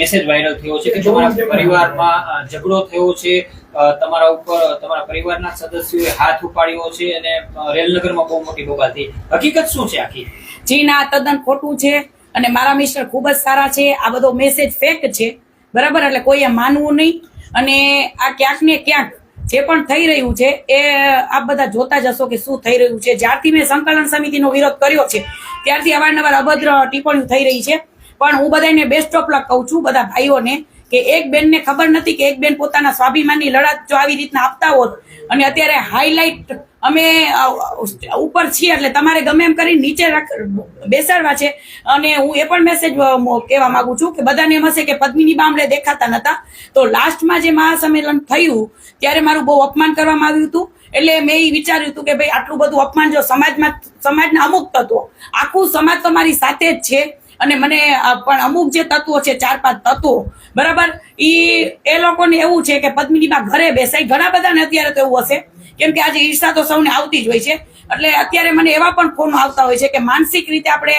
Message viral થયો છે કે તમારા પરિવારમાં ઝઘડો થયો છે તમારા ઉપર તમારા પરિવારના સદસ્યોએ હાથ ઉપાડ્યો છે અને રેલનગરમાં બહુ મોટી બબાલ થઈ. હકીકત શું છે આખી? જી ના તદ્દન ખોટું છે અને મારા મિસ્ટર ખૂબ જ સારા છે. આ બધો મેસેજ ફેક છે. બરાબર? એટલે કોઈએ માનવું નહીં. અને આ ક્યાંક ને ક્યાંક જે પણ થઈ રહ્યું છે એ આપ બધા જોતા જશો કે શું થઈ રહ્યું છે. જ્યારથી મેં સંકલન સમિતિનો વિરોધ કર્યો છે ત્યારથી અવારનવાર અભદ્ર ટિપ્પણીઓ થઈ રહી છે. પણ હું બધાને બેસ્ટ ઓફ લક કહું છું બધા ભાઈઓને કે એક બેનને ખબર નથી કે એક બેન પોતાના સ્વાભિમાનની લડત જો આવી રીતના આપતા હોત અને અત્યારે હાઈલાઇટ અમે ઉપર છીએ એટલે તમારે ગમે એમ કરી નીચે બેસાડવા છે. અને હું એ પણ મેસેજ કહેવા માંગુ છું કે બધાને એમ હશે કે પદ્મિની બામડે દેખાતા નતા. તો લાસ્ટમાં જે મહાસંમેલન થયું, ત્યારે મારું બહુ અપમાન કરવામાં આવ્યું હતું. એટલે મેં એ વિચાર્યું હતું કે ભાઈ આટલું બધું અપમાન જો સમાજમાં, સમાજના અમુક તત્વો, આખું સમાજ તમારી સાથે જ છે. અને મને પણ અમુક જે તત્વો છે, ચાર પાંચ તત્વો, બરાબર? ઈ એ લોકોને એવું છે કે પદ્મિનીમાં ઘરે બેસાય. ઘણા બધાને અત્યારે તો એવું હશે. કેમ કે આજે ઈર્ષા તો સૌને આવતી જ હોય છે. એટલે અત્યારે મને એવા પણ ફોન આવતા હોય છે કે માનસિક રીતે આપણે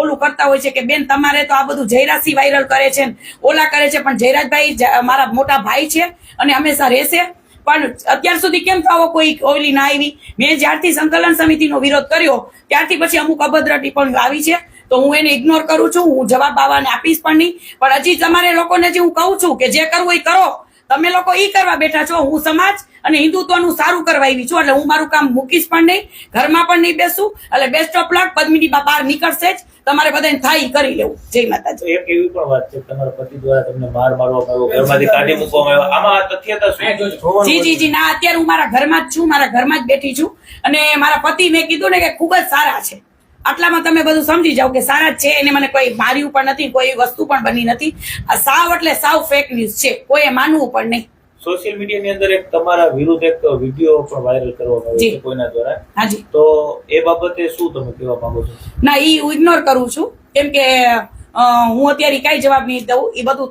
ઓલું કરતા હોય છે કે બેન તમારે તો આ બધું જયરાશી વાયરલ કરે છે, ઓલા કરે છે, પણ જયરાજભાઈ મારા મોટા ભાઈ છે અને હંમેશા રહેશે. પણ અત્યાર સુધી કેમ થાવો કોઈ ઓલી ના આવી? મેં જ્યારથી સંકલન સમિતિનો વિરોધ કર્યો, ત્યારથી પછી અમુક અભદ્ર ટિપ્પણીઓ આવી છે. તો હું એને ઇગ્નોર કરું છું હું જવાબ આવવાને આપીશ પણ નહીં. પણ હજી તમારે લોકોને જે હું કહું છું કે જે કરવું એ કરો. તમે લોકો ઈ કરવા બેઠા છો હું સમાજ અને હિન્દુત્વનું સારું કરવા આવી છું એટલે હું મારું કામ મૂકીશ પણ નહીં ઘરમાં પણ નહીં બેસું એટલે બેસ્ટ ઓફ લક પદ્મિની બા બહાર નીકળશે જ. તમારે બધાને થાય કરી લેવું. જય માતાજી. એક એવી પણ વાત છે તમારા પતિ દ્વારા તમને માર મારવામાં આવ્યો ઘરમાંથી કાઢી મૂકવામાં આવ્યો. આમાં તથ્યતા શું? જી જી જી. ના અત્યારે હું મારા ઘરમાં જ છું મારા ઘરમાં જ બેઠી છું. અને મારા પતિ મેં કીધું ને કે ખૂબ જ સારા છે. આટલામાં તમે બધું સમજી જાઓ કે સારા છે એને મને કોઈ માર્યું પણ નથી કોઈ વસ્તુ પણ બની નથી. આ સાવ એટલે સાવ ફેક ન્યૂઝ છે કોઈએ માનવું પણ નહીં. સોશિયલ મીડિયાની અંદર એક તમારા વિરુદ્ધ એક વીડિયો પણ વાયરલ કરવામાં આવ્યો છે કોઈના દ્વારા. હાજી. તો એ બાબતે શું તમે કહેવા માંગો છો? ના ઈ હું ઇગ્નોર કરું છું. કેમ કે હું અત્યારે કાંઈ જવાબ નહીં દઉં. એ બધું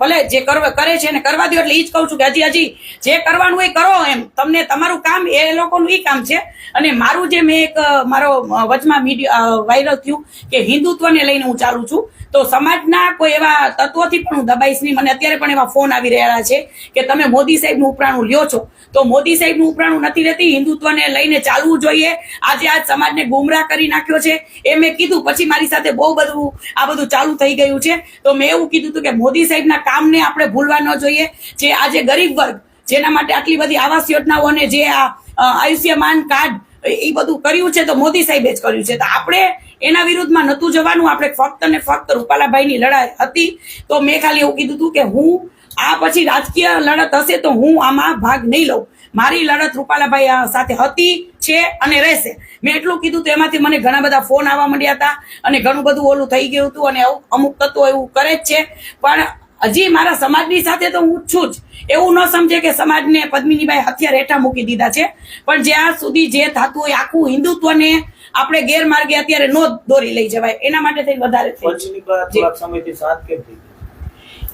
ભલે જે કરે છે ને કરવા દો એટલે એ જ કહું છું કે હજી હજી જે કરવાનું એ કરો એમ. તમને તમારું કામ, એ લોકોનું એ કામ છે. અને મારું જે મેં એક મારો વચમાં મીડિયા વાયરલ થયું કે હિન્દુત્વને લઈને હું ચાલું છું. તો સમાજના કોઈ એવા તત્વોથી પણ હું દબાઈશ નહીં. મને અત્યારે પણ એવા ફોન આવી રહ્યા છે કે તમે મોદી સાહેબનું ઉપરાણું લ્યો છો. તો મોદી સાહેબનું ઉપરાણું નથી લેતી. હિન્દુત્વને લઈને ચાલવું જોઈએ. આજે આજ સમાજને ગુમરાહ કરી નાખ્યો છે. એ મેં કીધું. પછી મારી સાથે બહુ બધું આ બધું ચાલુ થઈ ગયું છે. તો મેં એવું કીધું હતું કે મોદી સાહેબના કામને આપણે ભૂલવા ન જોઈએ. જે આજે ગરીબ વર્ગ, જેના માટે આટલી બધી આવાસ યોજનાઓ અને જે આ આયુષ્યમાન કાર્ડ, એ બધું કર્યું છે, તો મોદી સાહેબે જ કર્યું છે. તો આપણે એના વિરુદ્ધમાં નતું જવાનું. આપણે ફક્ત ને ફક્ત રૂપાલાભાઈની લડાઈ હતી. તો મેં ખાલી એવું કીધું હતું કે હું, આ પછી રાજકીય લડત હશે તો હું આમાં ભાગ નહીં લઉં. મારી લડત રૂપાલાભાઈ સાથે હતી છે અને રહેશે. મેં એટલું કીધું તો એમાંથી મને ઘણા બધા ફોન આવવા માંડ્યા હતા અને ઘણું બધું ઓલું થઈ ગયું હતું અને અમુક તત્વો એવું કરે જ છે. પણ હજી મારા સમાજની સાથે તો હું છું જ. એવું ન સમજે કે સમાજને પદ્મિનીભાઈ હથિયાર હેઠા મૂકી દીધા છે. પણ જ્યાં સુધી જે થતું હોય આખું હિન્દુત્વને આપણે ગેરમાર્ગે અત્યારે નો દોરી લઈ જવાય. એના માટે થઈ વધારે?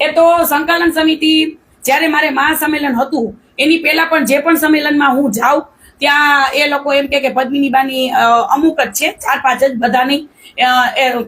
એ તો સંકલન સમિતિ જ્યારે મારે મહાસંમેલન હતું એની પહેલા પણ જે પણ સંમેલનમાં હું જાઉં, ત્યાં એ લોકો એમ કે પદ્મિની બાની અમુક જ છે, ચાર પાંચ જ બધા નહીં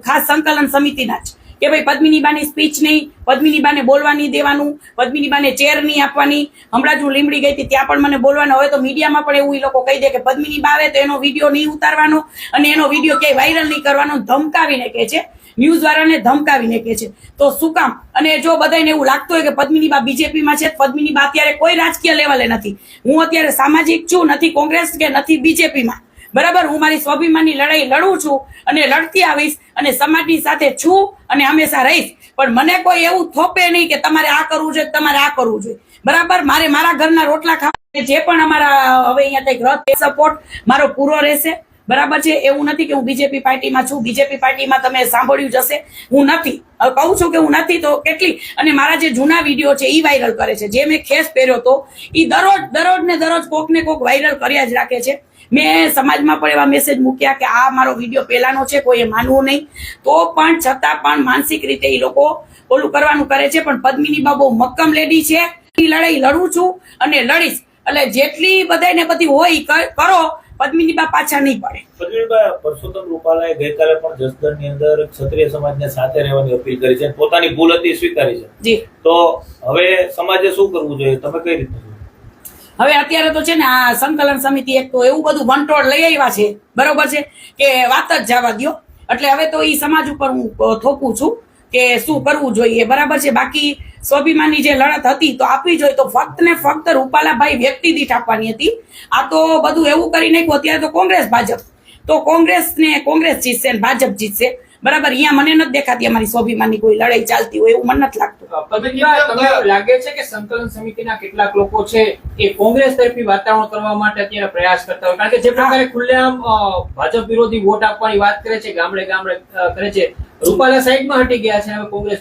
ખાસ સંકલન સમિતિના જ. કે ભાઈ પદ્મિની બાની સ્પીચ નહીં પદ્મિની બાને બોલવા નહીં દેવાનું પદ્મિની બાને ચેર નહીં આપવાની. હમણાં જ હું લીમડી ગઈ હતી, ત્યાં પણ મને બોલવાનું હવે તો મીડિયામાં પણ એવું એ લોકો કહી દે કે પદ્મિનીબા આવે તો એનો વીડિયો નહીં ઉતારવાનો અને એનો વીડિયો ક્યાંય વાયરલ નહીં કરવાનો, ધમકાવીને કહે છે. ન્યૂઝ વાળાને ધમકાવીને કહે છે. તો શું કામ? અને જો બધાને એવું લાગતું હોય કે પદ્મિની બા બીજેપીમાં છે પદ્મિની બા અત્યારે કોઈ રાજકીય લેવલે નથી. હું અત્યારે સામાજિક છું, નથી કોંગ્રેસ કે નથી બીજેપીમાં. બરાબર? હું મારી સ્વાભિમાનની લડાઈ લડું છું અને લડતી આવીશ અને સમાજની સાથે છું અને હંમેશા રહીશ. પણ મને કોઈ એવું થોપે નહીં કે તમારે આ કરવું જોઈએ તમારે આ કરવું જોઈએ. બરાબર? મારે મારા ઘરના રોટલા ખાવા જે પણ અમારા, હવે અહીંયા કંઈક રથ સપોર્ટ મારો પૂરો રહેશે. બરાબર છે? એવું નથી કે હું બીજેપી પાર્ટીમાં છું. બીજેપી પાર્ટીમાં તમે સાંભળ્યું જશે હું નથી. કહું છું કે હું નથી તો કેટલી? અને મારા જે જૂના વીડિયો છે એ વાયરલ કરે છે. જે મેં ખેસ પહેર્યો હતો એ દરરોજ દરરોજ ને દરરોજ કોક ને કોક વાયરલ કર્યા જ રાખે છે. મેં સમાજમાં પણ એવા મેસેજ મૂક્યા કે આ મારો વીડિયો પહેલાનો છે, કોઈએ માનવું નહીં. તો પણ છતાં પણ માનસિક રીતે એ લોકો ઓલું કરવાનું કરે છે. પણ પદ્મિની બાબુ મક્કમ લેડી છે. એ લડાઈ લડું છું અને લડીશ. એટલે જેટલી બધાને બધી હોય કરો. પદ્મિનીબા પાછા નહીં પડે. પદ્મિનીબા પરસોત્તમ રૂપાલાએ ગઈકાલે પણ જસદણની અંદર ક્ષત્રિય સમાજને સાથે રહેવાની અપીલ કરી છે પોતાની ભૂલ હતી સ્વીકારી છે. જી. તો હવે સમાજે શું કરવું જોઈએ? તમે કઈ રીતે હવે અત્યારે તો છે ને આ સંકલન સમિતિ એક તો એવું બધું વંટોળ લઈ આવ્યા છે બરોબર છે કે વાત જ જવા દ્યો. એટલે હવે તો એ સમાજ ઉપર હું થોકું થોપું છું કે શું કરવું જોઈએ બરાબર છે? બાકી સ્વાભિમાનની જે લડત હતી તો આપવી જોઈએ. તો ફક્ત ને ફક્ત રૂપાલાભાઈ વ્યક્તિ દીઠ આપવાની હતી. આ તો બધું એવું કરી નાખ્યું. અત્યારે તો કોંગ્રેસ ભાજપ. તો કોંગ્રેસ ને કોંગ્રેસ જીતશે ભાજપ જીતશે. બરાબર, અહીંયા મને નથી દેખાતી અમારી સ્વાભિમાનની કોઈ લડાઈ ચાલતી હોય એવું મને નથી લાગતું. લાગે છે કે સંકલન સમિતિના કેટલાક લોકો છે એ કોંગ્રેસ તરફી વાતાવરણ કરવા માટે અત્યારે પ્રયાસ કરતા હોય. કારણ કે જે પ્રકારે ખુલ્લેઆમ ભાજપ વિરોધી વોટ આપવાની વાત કરે છે, ગામડે ગામડે કરે છે રૂપાલા સાઈડમાં હટી ગયા છે હવે કોંગ્રેસ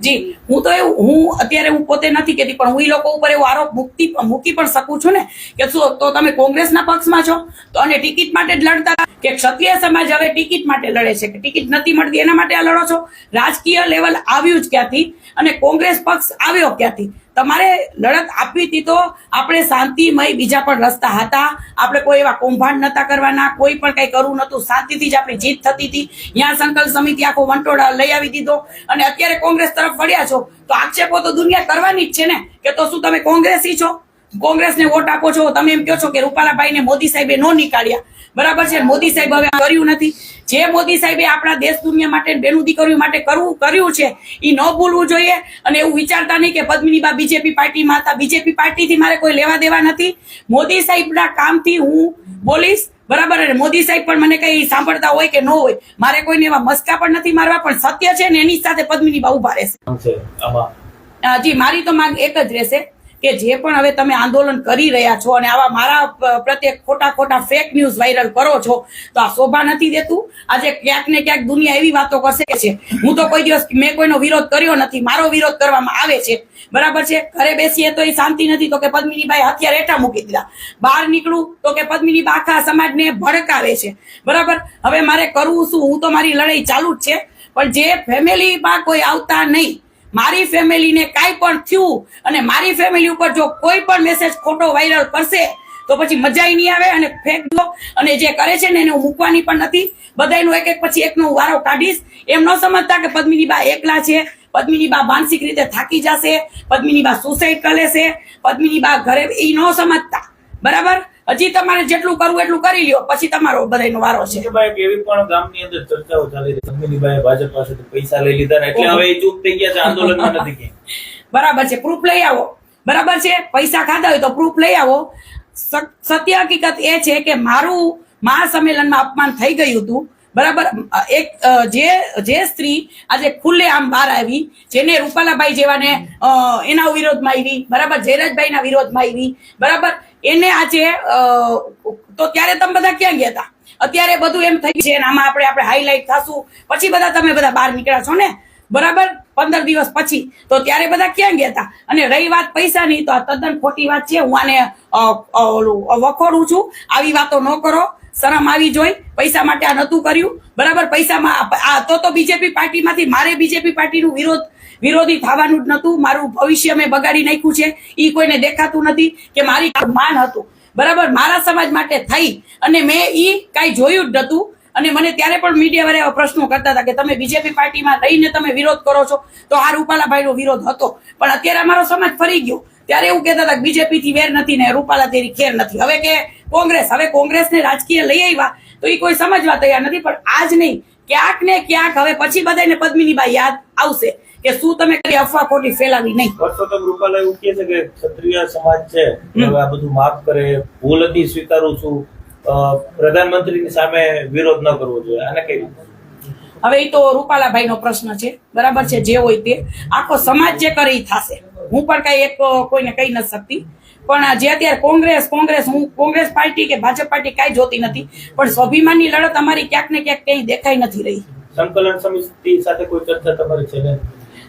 જી હું તો એવું હું અત્યારે હું પોતે નથી કહેતી પણ હું એ લોકો ઉપર એવો આરોપ મૂકતી મૂકી પણ શકું છું ને કે શું તો તમે કોંગ્રેસના પક્ષમાં છો તો અને ટિકિટ માટે જ લડતા કે ક્ષત્રિય સમાજ હવે ટિકિટ માટે લડે છે, કે ટિકિટ નથી મળતી, એના માટે આ લડો છો? રાજકીય લેવલ આવ્યું જ ક્યાંથી? અને કોંગ્રેસ પક્ષ આવ્યો ક્યાંથી? તમારે લડત આપવી હતી તો આપણે શાંતિમય બીજા પણ રસ્તા હતા. આપણે કોઈ એવા કૌભાંડ નતા કરવાના, કોઈ પણ કંઈ કરવું નતું શાંતિથી જ આપણી જીત થતી હતી. ત્યાં સંકલ્પ સમિતિ આખો વંટોળા લઈ આવી દીધો. અને અત્યારે કોંગ્રેસ તરફ વળ્યા છો, તો આક્ષેપો તો દુનિયા કરવાની જ છે ને, કે તો શું તમે કોંગ્રેસી છો? કોંગ્રેસને વોટ આપો છો? તમે એમ કહો છો કે રૂપાલાભાઈને મોદી સાહેબે નો નીકાળ્યા. બરાબર છે? મોદી સાહેબ હવે કર્યું નથી. જે મોદી સાહેબે આપણા દેશ દુનિયા માટે બેનું દીકરીઓ માટે કરવું કર્યું છે એ ન ભૂલવું જોઈએ અને એવું વિચારતા નહીં કે પદ્મિનીબા બીજેપી પાર્ટીમાં હતા. બીજેપી પાર્ટીથી મારે કોઈ લેવા દેવા નથી. મોદી સાહેબના કામથી હું બોલીશ બરાબર? અને મોદી સાહેબ પણ મને કઈ સાંભળતા હોય કે ન હોય મારે કોઈને એવા મસ્કા પણ નથી મારવા પણ સત્ય છે ને એની સાથે પદ્મિનીબા ઊભા રહેશે. જી મારી તો માંગ એક જ રહેશે. કે જે પણ હવે તમે આંદોલન કરી રહ્યા છો અને આવા મારા પ્રત્યે ખોટા ખોટા ફેક ન્યૂઝ વાયરલ કરો છો, તો આ શોભા નથી દેતું? આજે ક્યાંક ને ક્યાંક દુનિયા એવી વાતો કરશે છે, હું તો કોઈ દિવસ મેં કોઈનો વિરોધ કર્યો નથી, મારો વિરોધ કરવામાં આવે છે. બરાબર છે? ઘરે બેસીએ તો એ શાંતિ નથી, તો કે પદ્મિનીબાઈ હથિયાર હેઠા મૂકી દીધા. બહાર નીકળું તો કે પદ્મિનીબા આખા સમાજને ભડકાવે છે. બરાબર? હવે મારે કરવું શું? હું તો મારી લડાઈ ચાલુ જ છે, પણ જે ફેમિલીમાં કોઈ આવતા નહીં મારી ફેમિલીને કાંઈ પણ થયું અને મારી ફેમિલી ઉપર જો કોઈ પણ મેસેજ ખોટો વાયરલ કરશે, તો પછી મજાય નહીં આવે અને ફેંક દો. અને જે કરે છે ને એને હું મૂકવાની પણ નથી. બધાયનું એક એક પછી એકનો વારો કાઢીશ. એમ ન સમજતા કે પદ્મિની બા એકલા છે પદ્મિનીબા માનસિક રીતે થાકી જશે, પદ્મિની બા સુસાઇડ કરે છે પદ્મિનીબા ઘરે એ ન સમજતા. બરાબર? હજી તમારે જેટલું કરવું એટલું કરી લ્યો પછી તમારો બધાનો વારો છે. એવી પણ ગામની અંદર ચર્ચાઓ ચાલી રહી પદ્મિનીભાઈએ ભાજપ પાસેથી પૈસા લઈ લીધા એટલે હવે એ ચૂપ થઈ ગયા છે આંદોલનમાં નથી ક્યાંય બરાબર છે પ્રૂફ લઈ આવો. બરાબર છે પૈસા ખાધા હોય તો પ્રૂફ લઈ આવો. સત્ય હકીકત એ છે કે મારું મહાસંમેલનમાં અપમાન થઈ ગયું હતું. બરાબર એક જે જે સ્ત્રી આજે ખુલ્લે આમ બહાર આવી જેને રૂપાલાભાઈ જેવાને એના વિરોધમાં આવી બરાબર જયરાજભાઈના વિરોધમાં આવી બરાબર એને આજે તો ત્યારે તમે બધા ક્યાં ગયા હતા અત્યારે બધું એમ થઈ છે આમાં આપણે આપણે હાઈલાઈટ થશું. પછી બધા તમે બધા બહાર નીકળ્યા છો ને? બરાબર? પંદર દિવસ પછી. તો ત્યારે બધા ક્યાં ગયા હતા અને રહી વાત પૈસાની તો આ તદ્દન ખોટી વાત છે. હું આને વખોડું છું. આવી વાતો ન કરો. શરમ આવી જોઈ. પૈસા માટે આ નતું કર્યું. બરાબર? પૈસામાં આ તો તો બીજેપી પાર્ટીમાંથી, મારે બીજેપી પાર્ટીનું વિરોધ વિરોધી થવાનું જ નતું મારું ભવિષ્ય મેં બગાડી નાખ્યું છે. એ કોઈને દેખાતું નથી કે મારી માન હતું. બરાબર? મારા સમાજ માટે થઈ. અને મેં ઈ કાંઈ જોયું જ નતું. અને મને ત્યારે પણ મીડિયા વાળા એવા પ્રશ્નો કરતા હતા કે તમે બીજેપી પાર્ટીમાં રહીને તમે વિરોધ કરો છો. તો આ રૂપાલાભાઈનો વિરોધ હતો. પણ અત્યારે અમારો સમાજ ફરી ગયો. ત્યારે એવું કહેતા હતા કે બીજેપી થી વેર નથી ને રૂપાલા તેરી ખેર નથી. હવે કે કોંગ્રેસ, હવે કોંગ્રેસને રાજકીય લઈ આવ્યા તો એ કોઈ સમજવા તૈયાર નથી. પણ આજ નહીં. ક્યાંક ને ક્યાંક હવે પછી બધાને પદ્મિનીબાઈ યાદ આવશે. કે શું તમે કરી અફવા ખોટી ફેલાવી નહીં? પરસોત્તમ રૂપાલા એવું કહે છે કે ક્ષત્રિય સમાજ છે હવે આ બધું માફ કરે ભૂલ હતી સ્વીકારું છું. પ્રધાનમંત્રીની સામે વિરોધ ન કરવો જોઈએ. આને કઈ રીતે? હવે એ તો રૂપાલાભાઈ નો પ્રશ્ન છે. બરાબર છે જે હોય તે. આખો સમાજ જે કરે એ થશે. હું પણ કઈ એક કોઈને કહી નથી શકતી. પણ જે અત્યારે કોંગ્રેસ કોંગ્રેસ હું કોંગ્રેસ પાર્ટી કે ભાજપ પાર્ટી કાંઈ જોતી નથી. પણ સ્વાભિમાનની લડત અમારી ક્યાંક ને ક્યાંક ક્યાંય દેખાઈ નથી રહી. સંકલન સમિતિ સાથે કોઈ ચર્ચા તમારી છે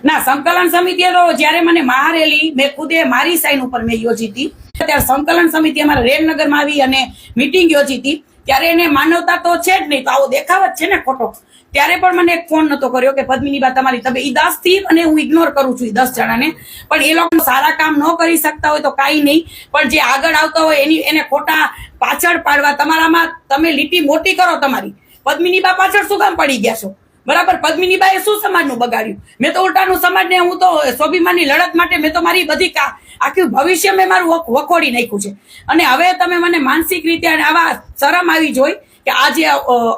ને સંકલન સમિતિ જ્યારે મને મહારેલી મેં ખુદે મારી સાઈન ઉપર મેં યોજી હતી. ત્યારે સંકલન સમિતિ અમારા રેલનગરમાં આવી અને મીટિંગ યોજી હતી. ત્યારે એને માનવતા તો છે જ નહીં, તો આવો દેખાવ જ છે ને ખોટો. ત્યારે પણ મને એક ફોન નતો કર્યો કે, પદ્મિની બા, તમારી તમે એ દસથી અને હું ઇગ્નોર કરું છું એ દસ જણાને. પણ એ લોકો સારા કામ ન કરી શકતા હોય તો કાંઈ નહીં. પણ જે આગળ આવતા હોય એની, એને ખોટા પાછળ પાડવા, તમારામાં તમે લીટી મોટી કરો તમારી. પદ્મિનીબા પાછળ શું કામ પડી ગયા છો? બરાબર પદ્મિનીબાએ શું સમાજનું બગાડ્યું? મેં તો ઉલટાનું સમાજને હું તો સ્વાભિમાનની લડત માટે મેં તો મારી બધી આખું ભવિષ્ય મેં મારું વખોડી નાખ્યું છે. અને હવે તમે મને માનસિક રીતે અને આવા શરમ આવી જોઈ કે આ જે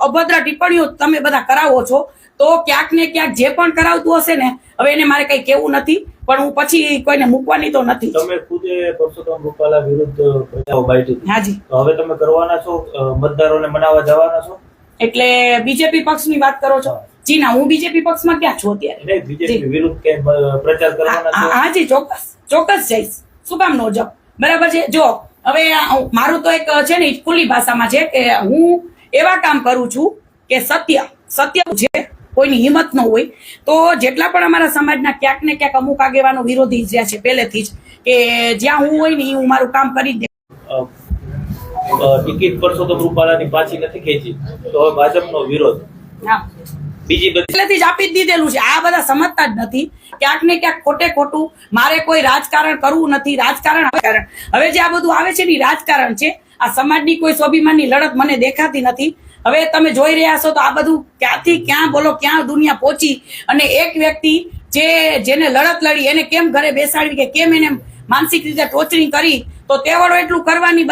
અભદ્ર ટિપ્પણીઓ તમે બધા કરાવો છો તો ક્યાંક ને ક્યાંક જે પણ કરાવતું હશે ને હવે એને મારે કઈ કેવું નથી પણ હું પછી કોઈને મૂકવાની તો નથી તમે ખુદે પરસોત્તમ રૂપાલા વિરુદ્ધ પ્રજાઓ હાજી હવે તમે કરવાના છો મતદારોને મનાવવા જવાના છો? એટલે બીજેપી પક્ષની વાત કરો છો? જી ના હું બીજેપી પક્ષમાં ક્યાં છું અત્યારે? હા, જી ચોક્કસ ચોક્કસ જઈશ. શું કામ નો જાઉં? બરાબર છે જો હવે મારું તો એક છે ને ખુલ્લી ભાષામાં છે કે હું એવા કામ કરું છું કે સત્ય સત્ય છે કોઈની હિંમત ન હોય તો જેટલા પણ અમારા સમાજના ક્યાંક ને ક્યાંક અમુક આગેવાનો વિરોધી જ્યાં છે પહેલેથી જ કે જ્યાં હું હોય ને હું મારું કામ કરી દે. ટિકિટ પરસો તો રૂપાલાની પાછી નથી ખેંચી તો હવે ભાજપનો વિરોધ. હા. બીજી બધી આપી દીધેલું છે. આ બધા સમજતા જ નથી ક્યાંક ને ક્યાંક ખોટે ખોટું મારે કોઈ રાજકારણ કરવું નથી. રાજકારણ હવે જે આ બધું આવે છે ને રાજકારણ છે. આ સમાજની કોઈ સ્વાભિમાનની લડત મને દેખાતી નથી. હવે તમે જોઈ રહ્યા છો તો આ બધું ક્યાંથી ક્યાં બોલો, ક્યાં દુનિયા પહોંચી? અને એક વ્યક્તિ જે જેને લડત લડી, એને કેમ ઘરે બેસાડવી કે કેમ એને માનસિક રીતે ટોચણી કરી, તો તેવડો એટલું કરવાની